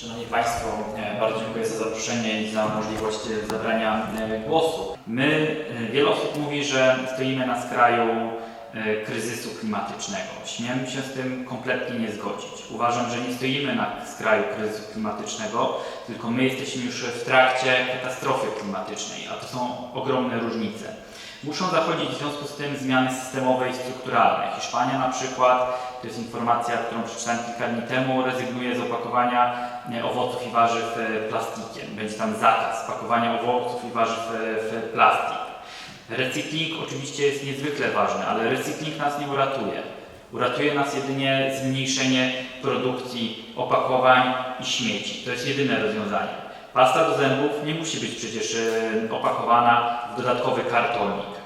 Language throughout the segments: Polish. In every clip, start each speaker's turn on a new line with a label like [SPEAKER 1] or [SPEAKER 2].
[SPEAKER 1] Szanowni Państwo, e, bardzo dziękuję za zaproszenie i za możliwość e, zabrania e, głosu. My, wiele osób mówi, że stoimy na skraju kryzysu klimatycznego. Śmiem się z tym kompletnie nie zgodzić. Uważam, że nie stoimy na skraju kryzysu klimatycznego, tylko my jesteśmy już w trakcie katastrofy klimatycznej, a to są ogromne różnice. Muszą zachodzić w związku z tym zmiany systemowe i strukturalne. Hiszpania na przykład, to jest informacja, którą przeczytałem kilka dni temu, rezygnuje z opakowania e, owoców i warzyw e, plastikiem. Będzie tam zakaz pakowania owoców i warzyw e, w plastik. Recykling oczywiście jest niezwykle ważny, ale recykling nas nie uratuje. Uratuje nas jedynie zmniejszenie produkcji opakowań i śmieci. To jest jedyne rozwiązanie. Pasta do zębów nie musi być przecież opakowana w dodatkowy kartonik.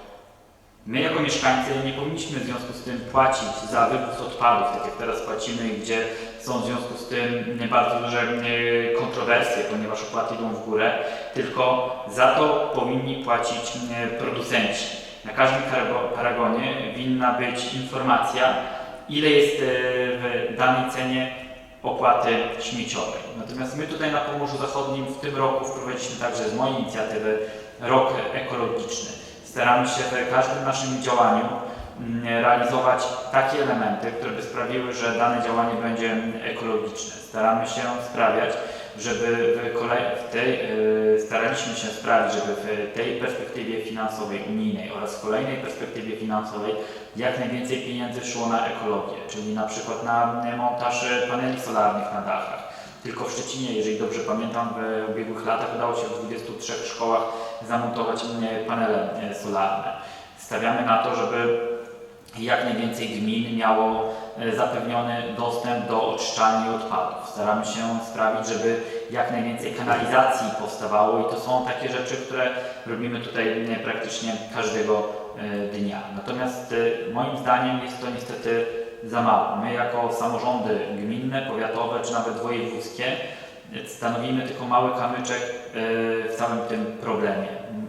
[SPEAKER 1] My jako mieszkańcy nie powinniśmy w związku z tym płacić za wywóz odpadów, tak jak teraz płacimy, gdzie są w związku z tym bardzo duże e, kontrowersje, ponieważ opłaty idą w górę, tylko za to powinni płacić e, producenci. Na każdym paragonie winna być informacja, ile jest e, w danej cenie opłaty śmieciowej. Natomiast my tutaj na Pomorzu Zachodnim w tym roku wprowadziliśmy także z mojej inicjatywy rok ekologiczny. Staramy się w każdym naszym działaniu mm, realizować takie elementy, które by sprawiły, że dane działanie będzie ekologiczne. Staramy się sprawiać, żeby w, w tej, yy, staraliśmy się sprawić, żeby w tej perspektywie finansowej unijnej oraz w kolejnej perspektywie finansowej jak najwięcej pieniędzy szło na ekologię, czyli na przykład na montaż paneli solarnych na dachach. Tylko w Szczecinie, jeżeli dobrze pamiętam, w ubiegłych latach udało się w 23 szkołach zamontować panele e, solarne. Stawiamy na to, żeby jak najwięcej gmin miało e, zapewniony dostęp do oczyszczalni odpadów. Staramy się sprawić, żeby jak najwięcej kanalizacji powstawało i to są takie rzeczy, które robimy tutaj praktycznie każdego e, dnia. Natomiast moim zdaniem jest to niestety za mało. My jako samorządy gminne, powiatowe czy nawet wojewódzkie e, stanowimy tylko mały kamyczek e, w całym tym problemie.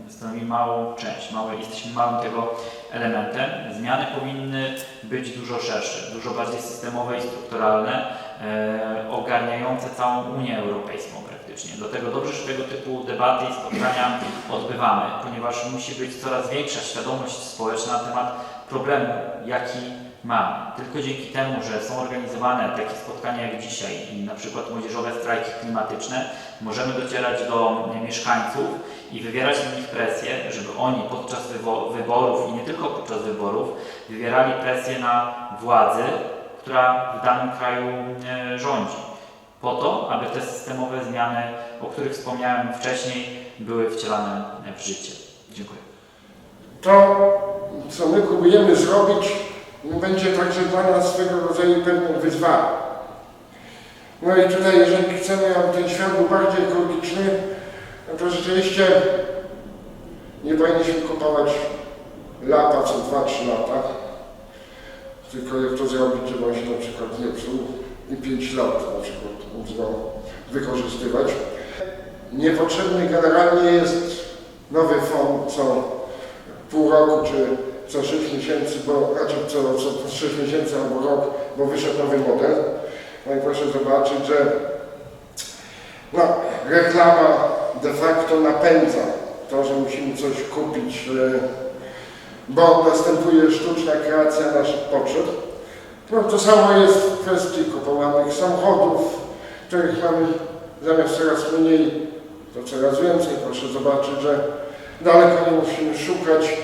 [SPEAKER 1] Stanowimy małą część, małe, jesteśmy małym tego elementem. Zmiany powinny być dużo szersze, dużo bardziej systemowe i strukturalne, e, ogarniające całą Unię Europejską praktycznie. Dlatego dobrze, że tego typu debaty i spotkania odbywamy, ponieważ musi być coraz większa świadomość społeczna na temat problemu, jaki mamy. Tylko dzięki temu, że są organizowane takie spotkania jak dzisiaj i na przykład młodzieżowe strajki klimatyczne, możemy docierać do mieszkańców i wywierać na nich presję, żeby oni podczas wyborów i nie tylko podczas wyborów wywierali presję na władzy, która w danym kraju e, rządzi. Po to, aby te systemowe zmiany, o których wspomniałem wcześniej, były wcielane w życie. Dziękuję.
[SPEAKER 2] To, co my próbujemy zrobić, będzie także dla nas swego rodzaju pewnym wyzwaniem. No i tutaj, jeżeli chcemy, aby ten świat był bardziej ekologiczny, no to rzeczywiście nie powinniśmy kupować lata co 2-3 lata, tylko jak to zrobić, żeby on się na przykład nie psuł i 5 lat na przykład go wykorzystywać. Niepotrzebny generalnie jest nowy fond co pół roku czy co 6 miesięcy, bo raczej co, co 6 miesięcy albo rok, bo wyszedł nowy model. No i proszę zobaczyć, że no, reklama de facto napędza to, że musimy coś kupić, e, bo następuje sztuczna kreacja naszych potrzeb. No, to samo jest w kwestii kupowanych samochodów, których mamy zamiast coraz mniej, to coraz więcej. Proszę zobaczyć, że daleko nie musimy szukać.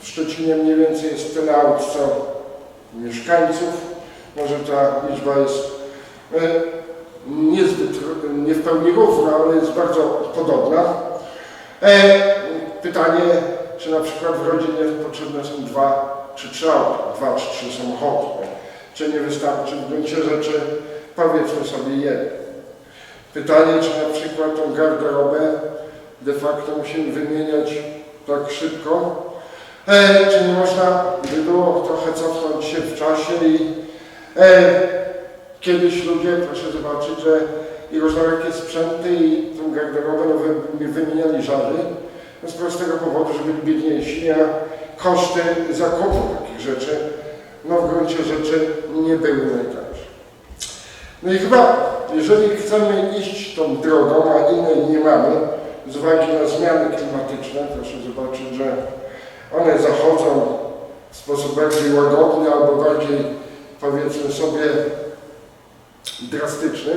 [SPEAKER 2] W Szczecinie mniej więcej jest tyle aut, co mieszkańców. Może ta liczba jest e, niezbyt, nie w pełni równa, ale jest bardzo podobna. E, pytanie, czy na przykład w rodzinie potrzebne są dwa czy trzy auta, dwa czy trzy samochody. Czy nie wystarczy w gruncie rzeczy, powiedzmy sobie jedno. Pytanie, czy na przykład tą garderobę de facto musimy wymieniać tak szybko, e, czy nie można by było trochę cofnąć się w czasie i e, kiedyś ludzie, proszę zobaczyć, że i różnorakie sprzęty i tą garderobę no, wy, wymieniali żary no, z prostego powodu, że byli biedniejsi, a koszty zakupu takich rzeczy no w gruncie rzeczy nie były najtańsze. No i chyba jeżeli chcemy iść tą drogą, a innej nie mamy, z uwagi na zmiany klimatyczne, proszę zobaczyć, że one zachodzą w sposób bardziej łagodny albo bardziej, powiedzmy sobie, drastyczny.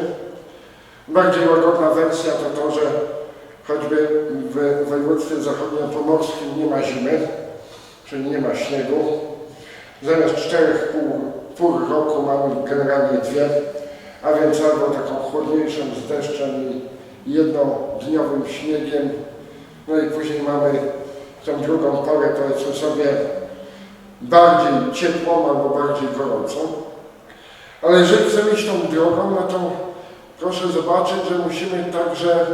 [SPEAKER 2] Bardziej łagodna wersja to to, że choćby w województwie zachodniopomorskim nie ma zimy, czyli nie ma śniegu. Zamiast czterech pół, pół roku mamy generalnie dwie, a więc albo taką chłodniejszą z deszczem i jednodniowym śniegiem, no i później mamy tą drugą porę, powiedzmy sobie, bardziej ciepłą albo bardziej gorącą. Ale jeżeli chcemy iść tą drogą, no to proszę zobaczyć, że musimy także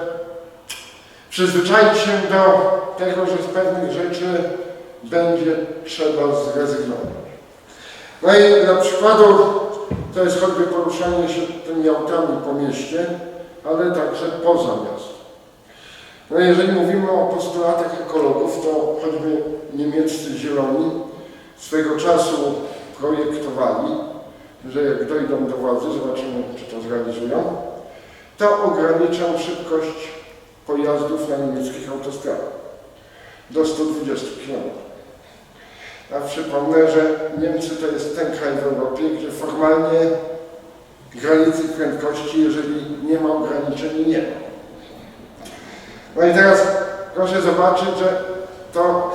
[SPEAKER 2] przyzwyczaić się do tego, że z pewnych rzeczy będzie trzeba zrezygnować. No i dla przykładu to jest choćby poruszanie się tymi autami po mieście, ale także poza miasto. No jeżeli mówimy o postulatach ekologów, to choćby niemieccy zieloni swego czasu projektowali, że jak dojdą do władzy, zobaczymy czy to zrealizują, to ograniczą szybkość pojazdów na niemieckich autostradach do 120 km. A przypomnę, że Niemcy to jest ten kraj w Europie, gdzie formalnie granicy prędkości, jeżeli nie ma ograniczeń, nie ma. No i teraz proszę zobaczyć, że to,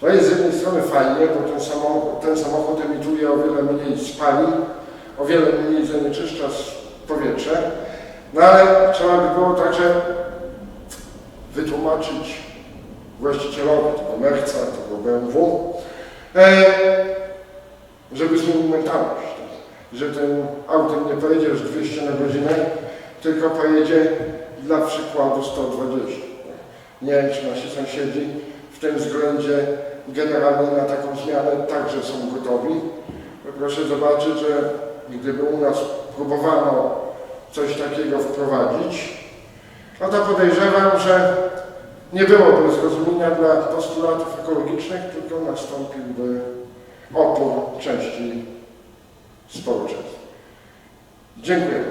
[SPEAKER 2] to jest z jednej strony fajnie, bo ten samochód, ten samochód emituje o wiele mniej spalin, o wiele mniej zanieczyszcza powietrze, no ale trzeba by było także wytłumaczyć właścicielowi tego Merca, tego BMW, e, żeby zmienił mentalność, że tym autem nie pojedziesz 200 na godzinę, tylko pojedzie dla przykładu 120. Nie wiem, czy nasi sąsiedzi w tym względzie generalnie na taką zmianę także są gotowi. Proszę zobaczyć, że gdyby u nas próbowano coś takiego wprowadzić, no to podejrzewam, że nie byłoby zrozumienia dla postulatów ekologicznych, tylko nastąpiłby opór części społeczeństwa. Dziękuję.